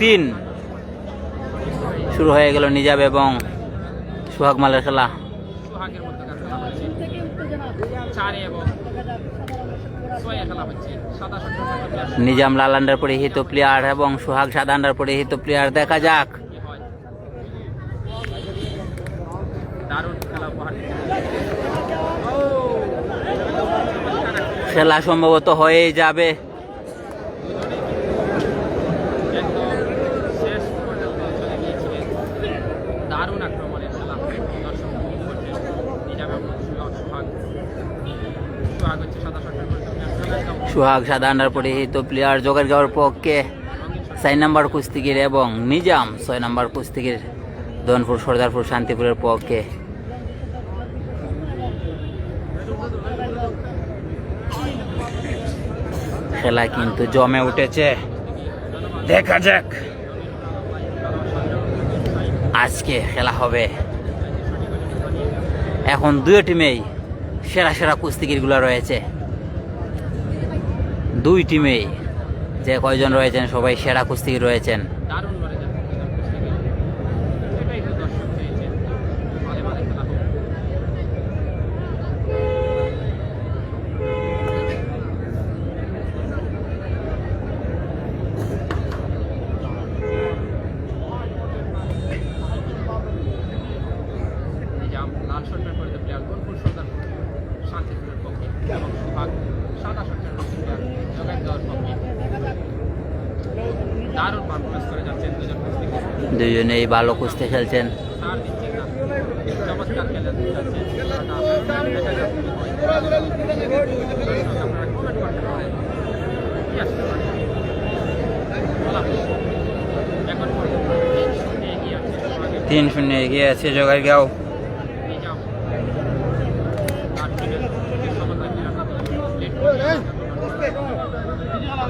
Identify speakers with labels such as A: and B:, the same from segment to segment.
A: তিন। শুরু হয়ে গেল নিজাব এবং সুহাগ মালের খেলা। নিজাম লাল আন্ডার পরিহিত প্লেয়ার এবং সুহাগ সাদা আন্ডার পরিহিত প্লেয়ার। দেখা যাক।
B: খেলা
A: সম্ভবত হয়েই যাবে।
B: দারুণ আক্রমণের খেলা। দর্শক সোহাগ। সাদা
A: আন্ডার পরিহিত প্লেয়ার জোগাড়গাঁওর পক্ষে চার নাম্বার কুস্তিগির এবং নিজাম ছয় নাম্বার কুস্তিগির দনপুর সর্দারপুর, শান্তিপুরের পক্ষে। খেলা কিন্তু জমে উঠেছে। দেখা যাক। আজকে খেলা হবে। এখন দুই টিমেই সেরা সেরা কুস্তিগিরগুলো রয়েছে। দুই টিমেই যে কয়জন রয়েছেন, সবাই সেরা কুস্তিগির রয়েছেন
B: দারুণ লড়ে যাচ্ছে নিজাম কুস্তিগির এটাই তো দর্শক চেয়েছেন ভালো ভালো খেলা হোক নিজাম লাল শর্টের পরিধি প্লেয়ার গোলপুর সর্দারপুর পক্ষে এবং সাদা যোগান দেওয়ার পক্ষে দারুণ পারফরমেন্স করে যাচ্ছেন দুজন
A: দুজনেই ভালো কুস্তি খেলছেন।
B: তিন শূন্যে এগিয়ে আছে সোহাগের
A: তিন শূন্য এগিয়ে আছে জোগাড়গাঁও
B: নিজাম। আর টিমের সমন্বয়করা lead করছে।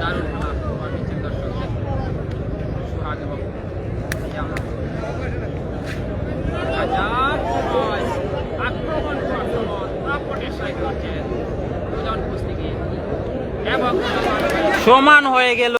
B: দারুণ খেলা উপহার দিচ্ছেন দর্শকদের সোহাগ এবং নিজাম। হাজার ছয়। আক্রমণ তো আক্রমণ দাপটের সহিত করছেন দুজন কুস্তিগির এবং
A: সমান হয়ে গেল।